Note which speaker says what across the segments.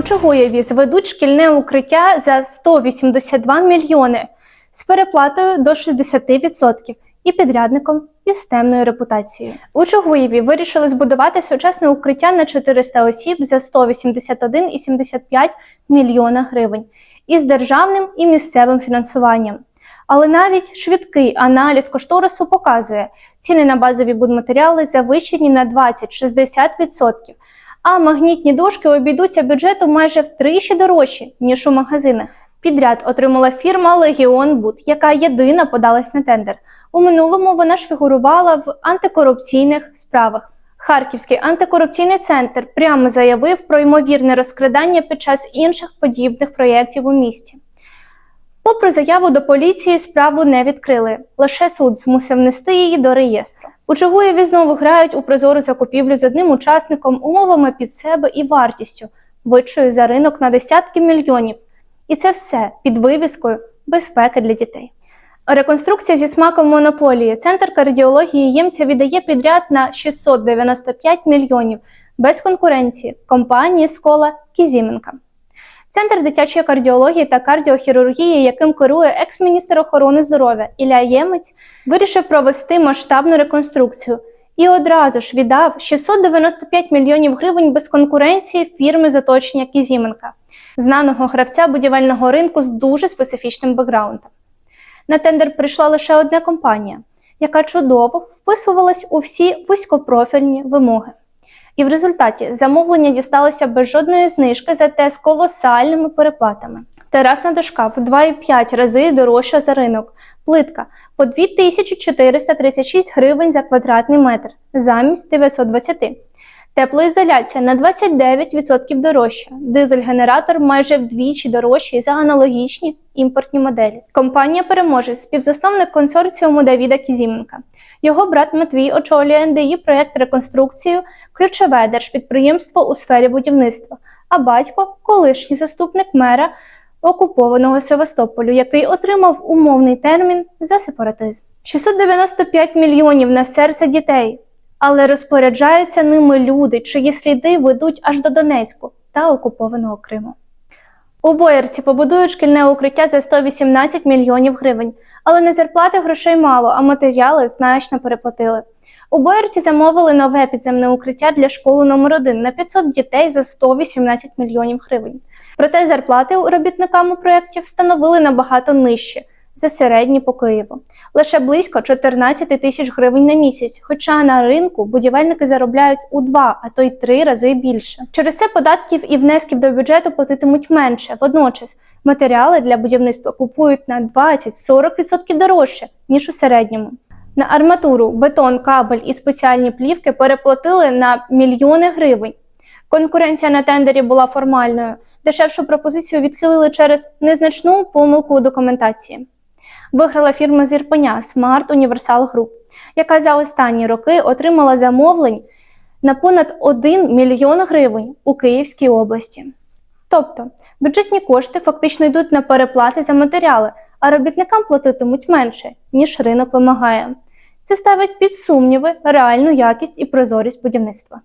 Speaker 1: У Чугуєві зведуть шкільне укриття за 182 мільйони з переплатою до 60% і підрядником із темною репутацією. У Чугуєві вирішили збудувати сучасне укриття на 400 осіб за 181,75 мільйона гривень із державним і місцевим фінансуванням. Але навіть швидкий аналіз кошторису показує, ціни на базові будматеріали завищені на 20-60%, а магнітні дошки обійдуться бюджету майже втричі дорожче, ніж у магазинах. Підряд отримала фірма Легіон Буд, яка єдина подалась на тендер. У минулому вона ж фігурувала в антикорупційних справах. Харківський антикорупційний центр прямо заявив про ймовірне розкрадання під час інших подібних проєктів у місті. Попри заяву до поліції, справу не відкрили. Лише суд змусив внести її до реєстру. У Чугуєві знову грають у прозору закупівлю з одним учасником, умовами під себе і вартістю, вичою за ринок на десятки мільйонів. І це все під вивіскою безпеки для дітей. Реконструкція зі смаком монополії. Центр кардіології ємця віддає підряд на 695 мільйонів без конкуренції компанії Скола Кізіменка. Центр дитячої кардіології та кардіохірургії, яким керує екс-міністр охорони здоров'я Ілля Ємець, вирішив провести масштабну реконструкцію і одразу ж віддав 695 мільйонів гривень без конкуренції фірми заточення Кізіменка, знаного гравця будівельного ринку з дуже специфічним бекграундом. На тендер прийшла лише одна компанія, яка чудово вписувалась у всі вузькопрофільні вимоги. І в результаті замовлення дісталося без жодної знижки, зате з колосальними переплатами. Терасна дошка в 2,5 рази дорожча за ринок. Плитка по 2436 гривень за квадратний метр замість 920. Теплоізоляція на 29% дорожча. Дизель-генератор майже вдвічі дорожчий за аналогічні імпортні моделі. Компанія переможе співзасновник консорціуму Давіда Кізіменка. Його брат Матвій очолює НДІ проєкт реконструкцію, ключове держпідприємство у сфері будівництва, а батько колишній заступник мера окупованого Севастополю, який отримав умовний термін за сепаратизм. 695 мільйонів на серце дітей але розпоряджаються ними люди, чиї сліди ведуть аж до Донецьку та окупованого Криму. У Боярці побудують шкільне укриття за 118 мільйонів гривень, але не зарплати грошей мало, а матеріали значно переплатили. У Боярці замовили нове підземне укриття для школи номер 1 на 500 дітей за 118 мільйонів гривень. Проте зарплати робітникам у проєкті встановили набагато нижче за середні по Києву. Лише близько 14 тисяч гривень на місяць, хоча на ринку будівельники заробляють у два, а то й три рази більше. Через це податків і внесків до бюджету платитимуть менше. Водночас матеріали для будівництва купують на 20-40% дорожче, ніж у середньому. На арматуру, бетон, кабель і спеціальні плівки переплатили на мільйони гривень. Конкуренція на тендері була формальною. Дешевшу пропозицію відхилили через незначну помилку у документації виграла фірма з Ірпеня Smart Universal Group, яка за останні роки отримала замовлень на понад 1 мільйон гривень у Київській області. Тобто бюджетні кошти фактично йдуть на переплати за матеріали, а робітникам платитимуть менше, ніж ринок вимагає. Це ставить під сумніви реальну якість і прозорість будівництва.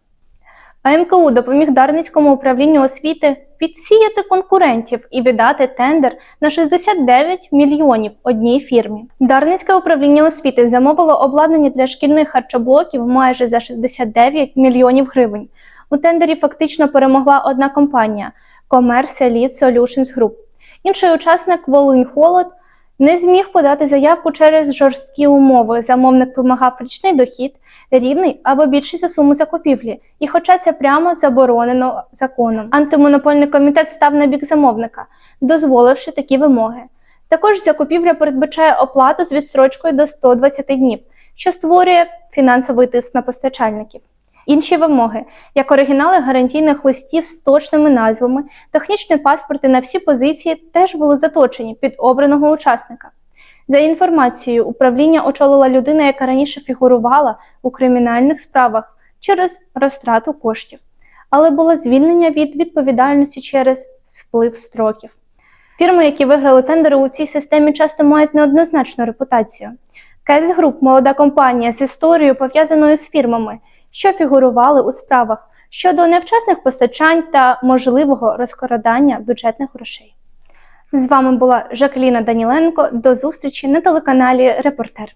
Speaker 1: АМКУ допоміг Дарницькому управлінню освіти відсіяти конкурентів і віддати тендер на 69 мільйонів одній фірмі. Дарницьке управління освіти замовило обладнання для шкільних харчоблоків майже за 69 мільйонів гривень. У тендері фактично перемогла одна компанія Commerce Elite Solutions Group. Інший учасник Волинь Холод не зміг подати заявку через жорсткі умови. Замовник вимагав річний дохід, рівний або більший за суму закупівлі. І, хоча це прямо заборонено законом, антимонопольний комітет став на бік замовника, дозволивши такі вимоги. Також закупівля передбачає оплату з відстрочкою до 120 днів, що створює фінансовий тиск на постачальників. Інші вимоги, як оригінали гарантійних листів з точними назвами, технічні паспорти на всі позиції теж були заточені під обраного учасника. За інформацією, управління очолила людина, яка раніше фігурувала у кримінальних справах через розтрату коштів, але було звільнення від відповідальності через сплив строків. Фірми, які виграли тендери у цій системі, часто мають неоднозначну репутацію. Кес Груп молода компанія з історією пов'язаною з фірмами що фігурували у справах, щодо невчасних постачань та можливого розкрадання бюджетних грошей. З вами була Жакеліна Даніленко. До зустрічі на телеканалі Репортер.